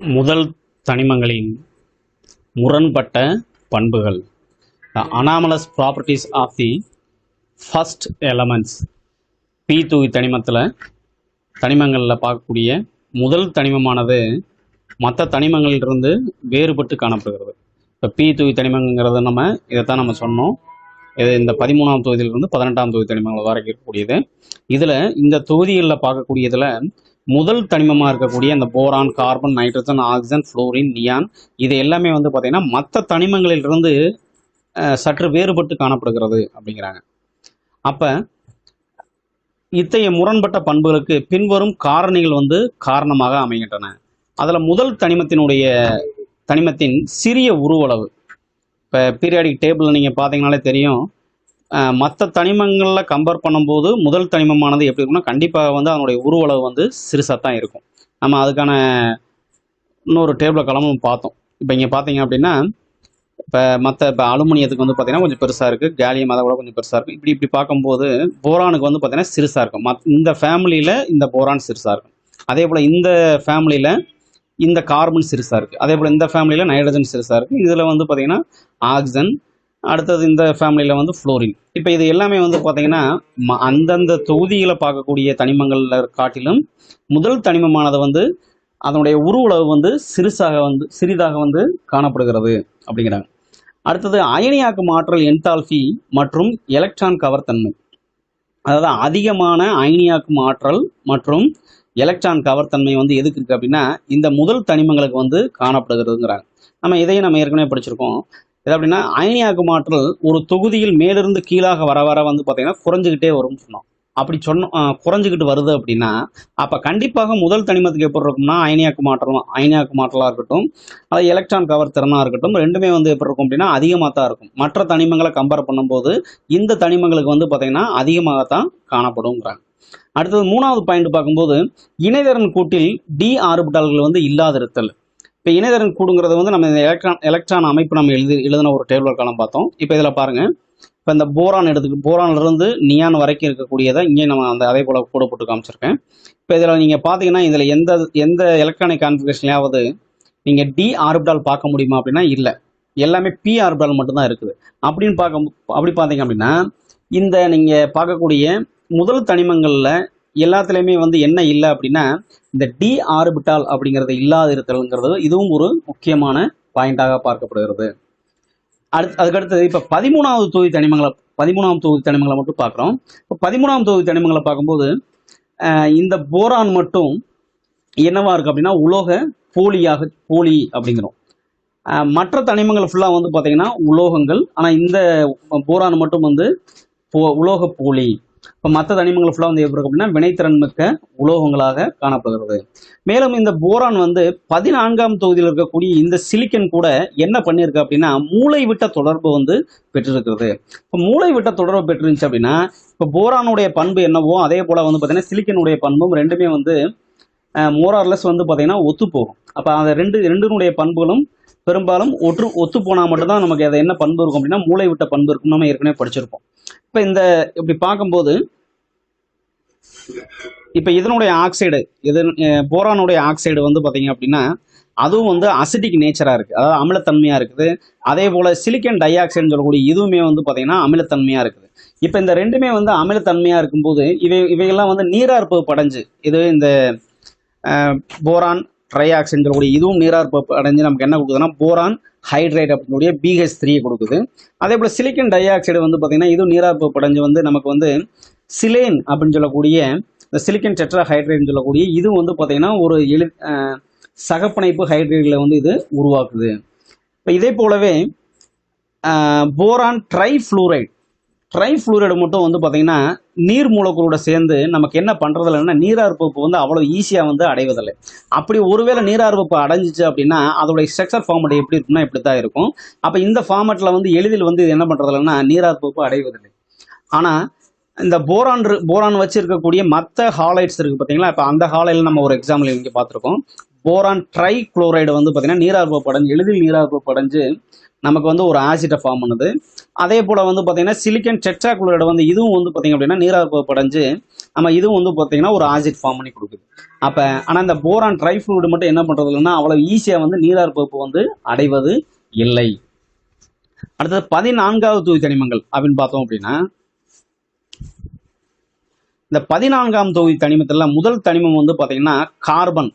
முதல் தனிமங்களின் முரண்பட்ட பண்புகள். Anomalous properties of the first elements B தூய் தனிமத்தில் தனிமங்களில் பார்க்கக்கூடிய முதல் தனிமமானது மற்ற தனிமங்களிலிருந்து வேறுபட்டு காணப்படுகிறது. இப்போ பி தூய் தனிமங்கிறது நம்ம இதைத்தான் நம்ம சொன்னோம். இது இந்த பதிமூணாம் தொகுதியிலிருந்து பதினெட்டாம் தொகுதி தனிமங்கள் வரைக்கும் இருக்கக்கூடியது இதில் இந்த தொகுதிகளில் பார்க்கக்கூடியதில் முதல் தனிமமாக இருக்கக்கூடிய அந்த boron carbon nitrogen oxygen fluorine neon இது எல்லாமே வந்து பார்த்திங்கன்னா மற்ற தனிமங்களிலிருந்து அஹ், சற்று வேறுபட்டு காணப்படுகிறது அப்படிங்கிறாங்க. அப்போ இத்தகைய முரண்பட்ட பண்புகளுக்கு பின்வரும் காரணிகள் வந்து காரணமாக அமைகின்றன. அதில் முதல் தனிமத்தினுடைய தனிமத்தின் சிறிய உருவளவு இப்போ பீரியாடிக் டேபிளில் நீங்கள் பார்த்தீங்கனாலே தெரியும். மற்ற தனிமங்களில் கம்பேர் பண்ணும்போது முதல் தனிமமானது எப்படி இருக்கும்னா கண்டிப்பாக வந்து அதனுடைய உருவளவு வந்து சிறுசாக தான் இருக்கும். நம்ம அதுக்கான இன்னொரு டேபிளை கிளம்பும் பார்த்தோம். இப்போ இங்கே பார்த்தீங்க அப்படின்னா இப்போ மற்ற இப்போ அலுமினியத்துக்கு வந்து பார்த்தீங்கன்னா கொஞ்சம் பெருசாக இருக்குது கேலியம் அதை விட கொஞ்சம் பெருசாக இருக்கும் இப்படி இப்படி பார்க்கும்போது போரானுக்கு வந்து பார்த்தீங்கன்னா சிறுசாக இருக்கும். மத் இந்த ஃபேமிலியில் இந்த போரான் சிறுசாக இருக்கும். அதே போல் இந்த ஃபேமிலியில் இந்த கார்பன் சிறுசாக இருக்குது அதே போல் இந்த ஃபேமிலியில் நைட்ரஜன் சிறுசாக இருக்குது இதில் வந்து பார்த்திங்கன்னா ஆக்சிஜன் அடுத்தது இந்த ஃபேமிலியில் வந்து ஃப்ளோரின் இப்போ இது எல்லாமே வந்து பார்த்தீங்கன்னா ம- அந்தந்த தொகுதிகளை பார்க்கக்கூடிய தனிமங்களில் காட்டிலும் முதல் தனிமமானது வந்து அதனுடைய உருவளவு வந்து சிறுசாக வந்து சிறிதாக வந்து காணப்படுகிறது அப்படிங்கிறாங்க. அடுத்தது அயனியாக்கும் ஆற்றல் என்டால்ஃபி மற்றும் எலக்ட்ரான் கவர்த்தன்மை. அதாவது அதிகமான அயனியாக்கும் ஆற்றல் மற்றும் எலக்ட்ரான் கவர்த்தன்மை வந்து எதுக்கு இருக்குது அப்படின்னா இந்த முதல் தனிமங்களுக்கு வந்து காணப்படுகிறதுங்கிறாங்க. நம்ம இதையும் நம்ம ஏற்கனவே படிச்சிருக்கோம். இது அப்படின்னா அயனியாக்கு மாற்றல் ஒரு தொகுதியில் மேலிருந்து கீழாக வர வர வந்து பார்த்தீங்கன்னா குறைஞ்சிக்கிட்டே வரும்னு சொன்னோம். அப்படி சொன்னோம் குறைஞ்சிக்கிட்டு வருது அப்படின்னா அப்போ கண்டிப்பாக முதல் தனிமத்துக்கு எப்படி இருக்கும்னா அயனியாக்கு மாற்றம் அயனியாக்கு மாற்றலாக இருக்கட்டும் அது எலக்ட்ரான் கவர் திறனாக இருக்கட்டும் ரெண்டுமே வந்து எப்படி இருக்கும் அப்படின்னா அதிகமாக தான் இருக்கும். மற்ற தனிமங்களை கம்பேர் பண்ணும்போது இந்த தனிமங்களுக்கு வந்து பார்த்தீங்கன்னா அதிகமாகத்தான் காணப்படுங்கிறாங்க அடுத்தது மூணாவது பாயிண்ட் பார்க்கும்போது இணைதரன் கூட்டில் டி ஆர்பிட்டால்கள் வந்து இல்லாதிருத்தல். இப்போ இணைதரன் கூடுங்கிறது வந்து நம்ம இந்த எலக்ட்ரான் எலக்ட்ரான் அமைப்பு நம்ம எழுதி எழுதின ஒரு டேபிள் காலம் பார்த்தோம். இப்போ இதில் பாருங்கள் இப்போ இந்த போரான் எடுத்துக்கு போரான்லேருந்து நியான் வரைக்கும் இருக்கக்கூடியதை இங்கே நம்ம அந்த அதே போல் கூட போட்டு காமிச்சிருக்கேன். இப்போ இதில் நீங்கள் பார்த்தீங்கன்னா இதில் எந்த எந்த எலக்ட்ரானிக் கான்ஃபிகரேஷன்லையாவது நீங்கள் டி ஆர்பிடால் பார்க்க முடியுமா அப்படின்னா இல்லை. எல்லாமே பி ஆர்பிடால் மட்டும்தான் இருக்குது. அப்படின்னு பார்க்க அப்படி பார்த்தீங்க அப்படின்னா இந்த நீங்கள் பார்க்கக்கூடிய முதல் தனிமங்களில் எல்லாத்துலேயுமே வந்து என்ன இல்லை அப்படின்னா இந்த டி ஆர்பிட்டால் அப்படிங்கிறது இல்லாத இருத்தல்ங்கிறது இதுவும் ஒரு முக்கியமான பாயிண்டாக பார்க்கப்படுகிறது. அடுத்து அதுக்கடுத்தது இப்போ பதிமூணாவது தொகுதி தனிமங்களை பதிமூணாம் தொகுதி தனிமங்களை மட்டும் பார்க்குறோம். இப்போ பதிமூணாம் தொகுதி தனிமங்களை பார்க்கும்போது இந்த போரான் மட்டும் என்னவா இருக்கு அப்படின்னா உலோக போலியாக போலி அப்படிங்கிறோம். மற்ற தனிமங்கள் ஃபுல்லாக வந்து பார்த்தீங்கன்னா உலோகங்கள். ஆனால் இந்த போரான் மட்டும் வந்து போ- உலோக போலி. இப்போ மற்ற தனிமங்கள் ஃபுல்லாக வந்து எப்படி இருக்கு அப்படின்னா வினைத்திறன் மிக்க உலோகங்களாக காணப்படுகிறது. மேலும் இந்த போரான் வந்து பதினான்காம் தொகுதியில் இருக்கக்கூடிய இந்த சிலிக்கன் கூட என்ன பண்ணியிருக்கு அப்படின்னா மூளை விட்ட தொடர்பு வந்து பெற்றிருக்கிறது. இப்போ மூளை விட்ட தொடர்பு பெற்றிருந்துச்சு அப்படின்னா இப்போ போரானுடைய பண்பு என்னவோ அதே போல் வந்து பார்த்தீங்கன்னா சிலிக்கனுடைய பண்பும் ரெண்டுமே வந்து மோரார்லெஸ் வந்து பார்த்தீங்கன்னா ஒத்து போகும். அப்போ அந்த ரெண்டு ரெண்டினுடைய பண்புகளும் பெரும்பாலும் ஒற்று ஒத்து போனால் மட்டும்தான் நமக்கு அது என்ன பண்பு இருக்கும் அப்படின்னா மூளை விட்ட பண்பு இருக்கும். நம்ம ஏற்கனவே படிச்சிருப்போம். இப்போ இந்த இப்படி பார்க்கும்போது இப்போ இதனுடைய ஆக்சைடு இது போரானுடைய ஆக்சைடு வந்து பார்த்தீங்க அப்படின்னா அதுவும் வந்து அசிட்டிக் நேச்சராக இருக்குது அதாவது அமிலத்தன்மையாக இருக்குது. அதே போல் சிலிக்கன் டை ஆக்சைடுன்னு சொல்லக்கூடிய இதுவுமே வந்து பார்த்தீங்கன்னா அமிலத்தன்மையாக இருக்குது. இப்போ இந்த ரெண்டுமே வந்து அமிலத்தன்மையாக இருக்கும்போது இவை இவையெல்லாம் வந்து நீராற்பு படைஞ்சு இது இந்த போரான் ட்ரை ஆக்சைடுன்னு சொல்லக்கூடிய இதுவும் நீராற்பு அடைஞ்சு நமக்கு என்ன கொடுக்குதுன்னா போரான் ஹைட்ரேட் அப்படின்னுடைய பிஹெச் த்ரீ கொடுக்குது. அதே போல் சிலிக்கன் டை ஆக்சைடு வந்து பார்த்தீங்கன்னா இதுவும் நீராற்பு அடைஞ்சு வந்து நமக்கு வந்து சிலேன் அப்படின்னு சொல்லக்கூடிய இந்த சிலிக்கன் டெட்ரா ஹைட்ரேட்னு சொல்லக்கூடிய இது வந்து பார்த்தீங்கன்னா ஒரு எழு சகப்பணைப்பு சகப்பிணைப்பு ஹைட்ரேட்களை வந்து இது உருவாக்குது. இப்போ இதே போலவே boron trifluoride trifluoride மட்டும் வந்து பார்த்தீங்கன்னா நீர் மூலக்கூறோட சேர்ந்து நமக்கு என்ன பண்ணுறதில்லைன்னா நீராற்பப்பு வந்து அவ்வளோ ஈஸியாக வந்து அடைவதில்லை. அப்படி ஒருவேளை நீராற்பப்பு அடைஞ்சிச்சு அப்படின்னா அதோடைய ஸ்ட்ரக்சர் ஃபார்மேட் எப்படி இருக்குன்னா இப்படி தான் இருக்கும். அப்போ இந்த ஃபார்மட்டில் வந்து எளிதில் வந்து இது என்ன பண்ணுறதில்லைன்னா நீராற்பப்பு அடைவதில்லை. ஆனால் இந்த போரான் போரான் வச்சு இருக்கக்கூடிய மற்ற ஹாலைட்ஸ் இருக்குது பார்த்தீங்களா இப்போ அந்த ஹாலையில் நம்ம ஒரு எக்ஸாம்பிள் இங்கே பார்த்துருக்கோம். போரான் ட்ரை குளோரைடு வந்து பார்த்தீங்கன்னா நீராற்பு படைஞ்சு எளிதில் நீராற்பு படைஞ்சு நமக்கு வந்து ஒரு ஆசிட்டை ஃபார்ம் பண்ணுது. அதே போல் வந்து பார்த்திங்கன்னா சிலிக்கன் டெட்ராக்ளோரைடு வந்து இதுவும் வந்து பார்த்தீங்க அப்படின்னா நீராக படைஞ்சு நம்ம இதுவும் வந்து பார்த்திங்கன்னா ஒரு ஆசிட் ஃபார்ம் பண்ணி கொடுக்குது. அப்போ ஆனால் இந்த போரான் ட்ரை ஃப்ளூடு மட்டும் என்ன பண்ணுறது இல்லைன்னா அவ்வளோ ஈஸியாக வந்து நீராற்பகுப்பு வந்து அடைவது இல்லை. அடுத்தது பதினான்காவது தொகுதி தனிமங்கள் அப்படின்னு பார்த்தோம் அப்படின்னா இந்த பதினான்காம் தொகுதி தனிமத்தில் முதல் தனிமம் வந்து பார்த்திங்கன்னா கார்பன்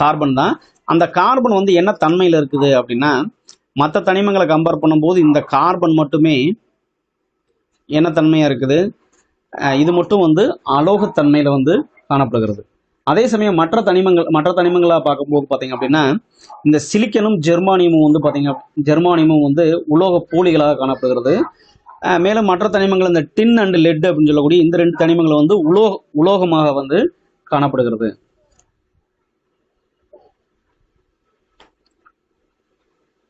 கார்பன் தான். அந்த கார்பன் வந்து என்ன தன்மையில் இருக்குது அப்படின்னா மற்ற தனிமங்களை கம்பேர் பண்ணும்போது இந்த கார்பன் மட்டுமே என்ன தன்மையாக இருக்குது இது மட்டும் வந்து அலோகத்தன்மையில் வந்து காணப்படுகிறது. அதே சமயம் மற்ற தனிமங்கள் மற்ற தனிமங்களாக பார்க்கும்போது பார்த்தீங்க அப்படின்னா இந்த சிலிக்கனும் ஜெர்மானியமும் வந்து பார்த்தீங்க ஜெர்மானியமும் வந்து உலோக போலிகளாக காணப்படுகிறது. மேலும் மற்ற தனிமங்கள் இந்த டின் அண்ட் லெட் அப்படின்னு சொல்லக்கூடிய இந்த ரெண்டு தனிமங்கள் வந்து உலோக உலோகமாக வந்து காணப்படுகிறது.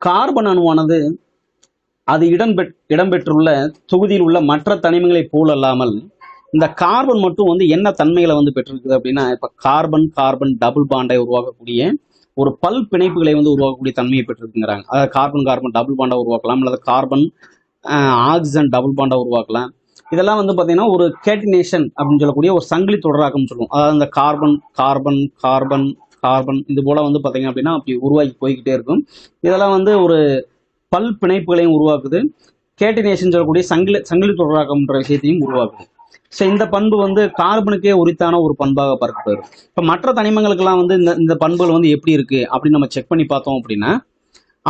கார்பன் அணுவானது அது இடம்பெற் இடம்பெற்றுள்ள தொகுதியில் உள்ள மற்ற தனிமங்களைப் போல் அல்லாமல் இந்த கார்பன் மட்டும் வந்து என்ன தன்மைகளை வந்து பெற்றிருக்குது அப்படின்னா இப்போ கார்பன் கார்பன் டபுள் பாண்டை உருவாக்கக்கூடிய ஒரு பல் பிணைப்புகளை வந்து உருவாக்கக்கூடிய தன்மையை பெற்றிருக்குங்கிறாங்க. அதாவது கார்பன் கார்பன் டபுள் பாண்டை உருவாக்கலாம் அல்லது கார்பன் ஆக்சிஜன் டபுள் பாண்டை உருவாக்கலாம். இதெல்லாம் வந்து பார்த்தீங்கன்னா ஒரு கேட்டினேஷன் அப்படின்னு சொல்லக்கூடிய ஒரு சங்கிலி தொடராக்கம்னு சொல்லுவோம். அதாவது இந்த கார்பன் கார்பன் கார்பன் கார்பன் இது போல வந்து பார்த்தீங்க அப்படின்னா அப்படி உருவாக்கி போய்கிட்டே இருக்கும். இதெல்லாம் வந்து ஒரு பல் பிணைப்புகளையும் உருவாக்குது. கேட்டினேஷன் சொல்லக்கூடிய சங்கிலி சங்கிலி தொடராக்கம்ன்ற விஷயத்தையும் உருவாக்குது. ஸோ இந்த பண்பு வந்து கார்பனுக்கே உரித்தான ஒரு பண்பாக பார்க்கப்படுது இப்போ மற்ற தனிமங்களுக்கெல்லாம் வந்து இந்த இந்த பண்புகள் வந்து எப்படி இருக்கு அப்படின்னு நம்ம செக் பண்ணி பார்த்தோம் அப்படின்னா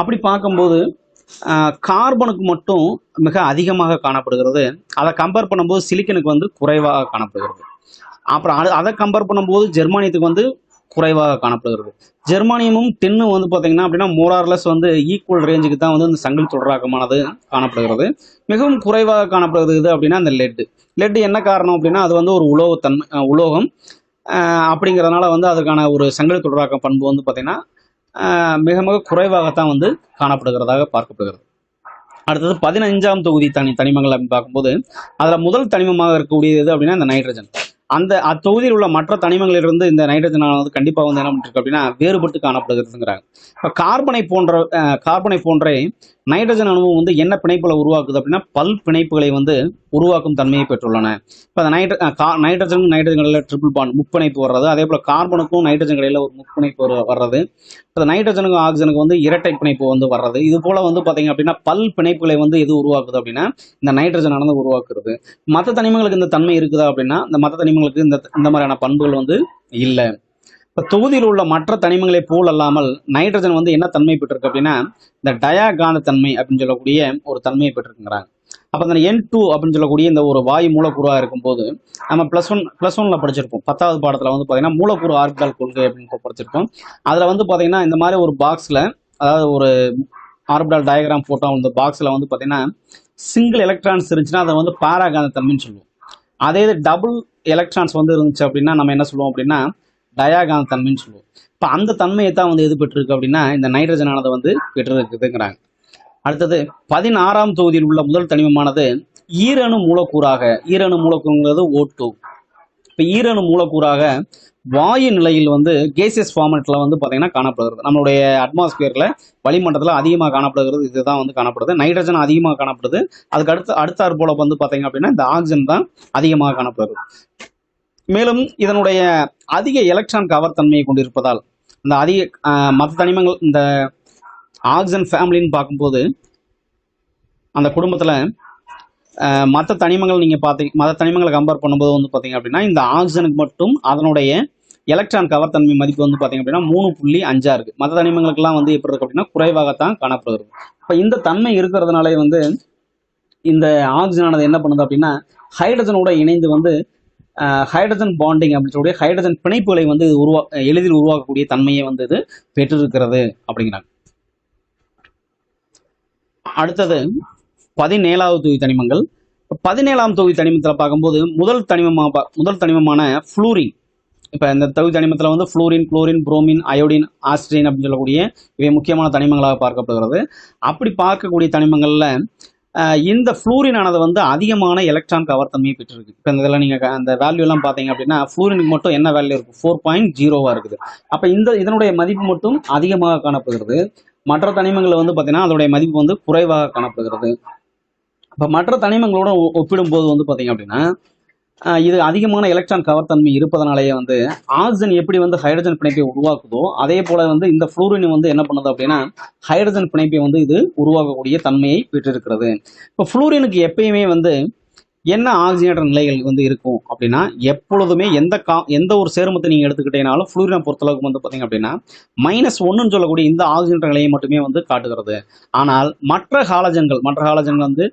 அப்படி பார்க்கும்போது கார்பனுக்கு மட்டும் மிக அதிகமாக காணப்படுகிறது. அதை கம்பேர் பண்ணும்போது சிலிக்கனுக்கு வந்து குறைவாக காணப்படுகிறது. அப்புறம் அதை கம்பேர் பண்ணும்போது ஜெர்மானியத்துக்கு வந்து குறைவாக காணப்படுகிறது. ஜெர்மானியமும் டென்னும் வந்து பார்த்தீங்கன்னா அப்படின்னா மோரார்லஸ் வந்து ஈக்குவல் ரேஞ்சுக்கு தான் வந்து இந்த சங்கிலி தொடராக்கமானது காணப்படுகிறது. மிகவும் குறைவாக காணப்படுகிறது அப்படின்னா அந்த லெட்டு லெட்டு என்ன காரணம் அப்படின்னா அது வந்து ஒரு உலோகத்தன்மை உலோகம். அப்படிங்கிறதுனால வந்து அதுக்கான ஒரு சங்கிலி தொடராக்க பண்பு வந்து பார்த்தீங்கன்னா மிக மிக குறைவாகத்தான் வந்து காணப்படுகிறதாக பார்க்கப்படுகிறது. அடுத்தது பதினஞ்சாம் தொகுதி தனி தனிமங்கள் அப்படின்னு பார்க்கும்போது அதில் முதல் தனிமமாக இருக்கக்கூடியது அப்படின்னா இந்த நைட்ரஜன் அந்த அத்தொகுதியில் உள்ள மற்ற தனிமங்களிலிருந்து இந்த நைட்ரஜன் வந்து கண்டிப்பாக வந்து என்ன பண்ணிருக்கு அப்படின்னா வேறுபட்டு காணப்படுகிறதுங்கிறாங்க. இப்போ கார்பனை போன்ற கார்பனை போன்றே நைட்ரஜன் அணுவும் வந்து என்ன பிணைப்புகளை உருவாக்குது அப்படின்னா பல் பிணைப்புகளை வந்து உருவாக்கும் தன்மையை பெற்றுள்ளன. இப்போ அந்த நைட்ர அஹ், நைட்ரஜன் கடையில் ட்ரிபிள் பாண்ட் முப்பிணைப்பு வர்றது அதே போல் கார்பனுக்கும் நைட்ரஜன் கடையில் ஒரு முப்பிணைப்பு வர்றது. இப்போ நைட்ரஜனுக்கும் ஆக்சிஜனுக்கு வந்து இரட்டை பிணைப்பு வந்து வர்றது. இது போல வந்து பார்த்தீங்க அப்படின்னா பல் பிணைப்புகளை வந்து எது உருவாக்குது அப்படின்னா இந்த நைட்ரஜன் ஆனது உருவாக்குறது. மற்ற தனிமங்களுக்கு இந்த தன்மை இருக்குதா அப்படின்னா இந்த மற்ற தனிமங்களுக்கு இந்த இந்த மாதிரியான பண்புகள் வந்து இல்லை. இப்போ தொகுதியில் உள்ள மற்ற தனிமங்களை போல் அல்லாமல் நைட்ரஜன் வந்து என்ன தன்மை பெற்றிருக்கு அப்படின்னா இந்த டயாகாந்த தன்மை அப்படின்னு சொல்லக்கூடிய ஒரு தன்மையை பெற்றிருக்கிறாங்க அப்போ அந்த என் டூ அப்படின்னு சொல்லக்கூடிய இந்த ஒரு வாயு மூலக்கூறாக இருக்கும்போது நம்ம ப்ளஸ் ஒன் ப்ளஸ் ஒன்ல படிச்சிருப்போம். பத்தாவது பாடத்தில் வந்து பார்த்தீங்கன்னா மூலக்கூறு ஆர்பிட்டால் கொள்கை அப்படின்னு படிச்சிருப்போம். அதில் வந்து பார்த்தீங்கன்னா இந்த மாதிரி ஒரு பாக்ஸில் அதாவது ஒரு ஆர்பிட்டால் டயக்ராம் ஃபோட்டோ இந்த பாக்ஸில் வந்து பார்த்தீங்கன்னா சிங்கிள் எலக்ட்ரான்ஸ் இருந்துச்சுன்னா அதை வந்து பாராகாந்த தன்மைன்னு சொல்லுவோம். அதே இது டபுள் எலக்ட்ரான்ஸ் வந்து இருந்துச்சு அப்படின்னா நம்ம என்ன சொல்லுவோம் அப்படின்னா டயாகாந்த தன்மைன்னு சொல்லுவோம். இப்போ அந்த தன்மையை தான் வந்து எது பெற்றிருக்கு அப்படின்னா இந்த நைட்ரஜனானது வந்து பெற்றிருக்குதுங்கிறாங்க. அடுத்தது பதினாறாம் தொகுதியில் உள்ள முதல் தனிமமானது ஈரணு மூலக்கூறாக ஈரணு மூலக்கூறுங்கிறது ஓ டூ இப்போ ஈரணு மூலக்கூறாக வாயு நிலையில் வந்து கேசியஸ் ஃபார்மெட்டில் வந்து பார்த்திங்கன்னா காணப்படுகிறது. நம்மளுடைய அட்மாஸ்பியரில் வளிமண்டலத்தில் அதிகமாக காணப்படுகிறது. இதுதான் வந்து காணப்படுது. நைட்ரஜன் அதிகமாக காணப்படுது. அதுக்கு அடுத்து அடுத்தாற் போல வந்து பார்த்திங்க அப்படின்னா இந்த ஆக்சிஜன் தான் அதிகமாக காணப்படுகிறது மேலும் இதனுடைய அதிக எலக்ட்ரான் கவர் தன்மையை கொண்டிருப்பதால் இந்த அதிக மற்ற தனிமங்கள் இந்த ஆக்சன் ஃபேமிலின்னு பார்க்கும்போது அந்த குடும்பத்தில் மற்ற தனிமங்கள் நீங்கள் பார்த்தி மற்ற தனிமங்களை கம்பேர் பண்ணும்போது வந்து பார்த்தீங்க அப்படின்னா இந்த ஆக்சிஜனுக்கு மட்டும் அதனுடைய எலக்ட்ரான் கவர் தன்மை மதிப்பு வந்து பார்த்தீங்க அப்படின்னா மூணு புள்ளி அஞ்சா இருக்குது மற்ற தனிமங்களுக்கெல்லாம் வந்து எப்படி இருக்குது அப்படின்னா குறைவாகத்தான் காணப்படுகிறது இப்போ இந்த தன்மை இருக்கிறதுனாலே வந்து இந்த ஆக்சிஜனானது என்ன பண்ணுது அப்படின்னா ஹைட்ரஜனோட இணைந்து வந்து ஹைட்ரஜன் பாண்டிங் அப்படின்னு சொல்லக்கூடிய ஹைட்ரஜன் பிணைப்புகளை வந்து உருவா எளிதில் உருவாக்கக்கூடிய தன்மையை வந்து இது பெற்றிருக்கிறது அப்படிங்கிறாங்க. அடுத்தது பதினேழாவது தொகுதி தனிமங்கள். பதினேழாம் தொகுதி தனிமத்தில் பார்க்கும்போது முதல் தனிமமா பா- முதல் தனிமமான ஃப்ளூரின் இப்போ இந்த தொகுதி தனிமத்தில் வந்து fluorine chlorine bromine iodine astatine அப்படின்னு சொல்லக்கூடிய இவை முக்கியமான தனிமங்களாக பார்க்கப்படுகிறது. அப்படி பார்க்கக்கூடிய தனிமங்களில் அஹ் இந்த ஃப்ளூரின் ஆனது வந்து அதிகமான எலக்ட்ரான் கவர் தன்மையை பெற்றிருக்கு. இப்போ இந்த இதெல்லாம் நீங்கள் அந்த வேல்யூ எல்லாம் பார்த்தீங்க அப்படின்னா ஃப்ளூரினுக்கு மட்டும் என்ன வேல்யூ இருக்குது ஃபோர் பாயிண்ட் ஜீரோவாக இருக்குது. அப்போ இந்த இதனுடைய மதிப்பு மட்டும் அதிகமாக காணப்படுகிறது. மற்ற தனிமங்களை வந்து பார்த்தீங்கன்னா அதோடைய மதிப்பு வந்து குறைவாக காணப்படுகிறது. இப்போ மற்ற தனிமங்களோட ஒ- ஒப்பிடும்போது வந்து பார்த்தீங்க அப்படின்னா இது அதிகமான எலக்ட்ரான் கவர்த்தன்மை இருப்பதனாலேயே வந்து ஆக்சிஜன் எப்படி வந்து ஹைட்ரஜன் பிணைப்பை உருவாக்குதோ அதே போல வந்து இந்த ஃப்ளூரின் வந்து என்ன பண்ணுது அப்படின்னா ஹைட்ரஜன் பிணைப்பை வந்து இது உருவாக்கக்கூடிய தன்மையை பெற்றிருக்கிறது. இப்போ ஃப்ளூரினுக்கு எப்பயுமே வந்து என்ன ஆக்சிஜனேற்ற நிலைகள் வந்து இருக்கும் அப்படின்னா எப்பொழுதுமே எந்த கா எந்த ஒரு சேர்மத்தை நீங்கள் எடுத்துக்கிட்டீங்கனாலும் ஃப்ளூரினை பொறுத்தளவுக்கு வந்து பார்த்தீங்க அப்படின்னா மைனஸ் ஒன்றுன்னு சொல்லக்கூடிய இந்த ஆக்சிஜனேற்ற நிலையை மட்டுமே வந்து காட்டுகிறது. ஆனால் மற்ற ஹாலஜன்கள் மற்ற ஹாலஜன்கள் வந்து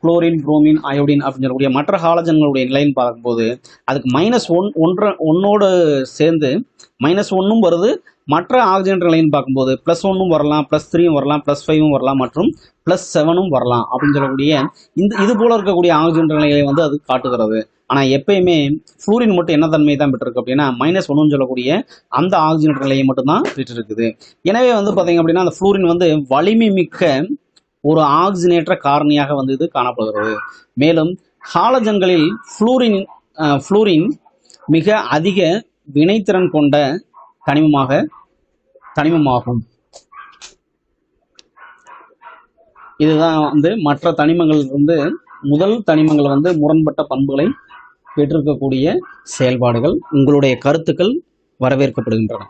குளோரின் புரோமின் அயோடின் அப்படின்னு சொல்லக்கூடிய மற்ற ஹாலஜன்களுடைய நிலைன்னு பார்க்கும்போது அதுக்கு மைனஸ் ஒன் ஒன்று ஒன்னோடு சேர்ந்து மைனஸ் ஒன்றும் வருது மற்ற ஆக்சிஜன் நிலைன்னு பார்க்கும்போது ப்ளஸ் ஒன்றும் வரலாம் ப்ளஸ் த்ரீயும் வரலாம் ப்ளஸ் ஃபைவும் வரலாம் மற்றும் ப்ளஸ் செவனும் வரலாம் அப்படின்னு சொல்லக்கூடிய இந்த இது போல இருக்கக்கூடிய ஆக்சிஜன் நிலைகளை வந்து அது காட்டுகிறது. ஆனால் எப்பயுமே ஃப்ளூரின் மட்டும் என்ன தன்மை தான் பெற்றிருக்கு அப்படின்னா மைனஸ் ஒன்றுன்னு சொல்லக்கூடிய அந்த ஆக்சிஜன் நிலையை மட்டும்தான் பெற்றிருக்குது. எனவே வந்து பார்த்தீங்க அப்படின்னா அந்த ஃப்ளூரின் வந்து வலிமை மிக்க ஒரு ஆக்சிஜனேற்ற காரணியாக வந்து இது காணப்படுகிறது. மேலும் ஹாலஜன்களில் ஃப்ளூரின் ஃப்ளூரின் மிக அதிக வினைத்திறன் கொண்ட தனிமமாக தனிமமாகும். இதுதான் வந்து மற்ற தனிமங்கள் வந்து முதல் தனிமங்கள் வந்து முரண்பட்ட பண்புகளை பெற்றிருக்கக்கூடிய செயல்பாடுகள். உங்களுடைய கருத்துக்கள் வரவேற்கப்படுகின்றன.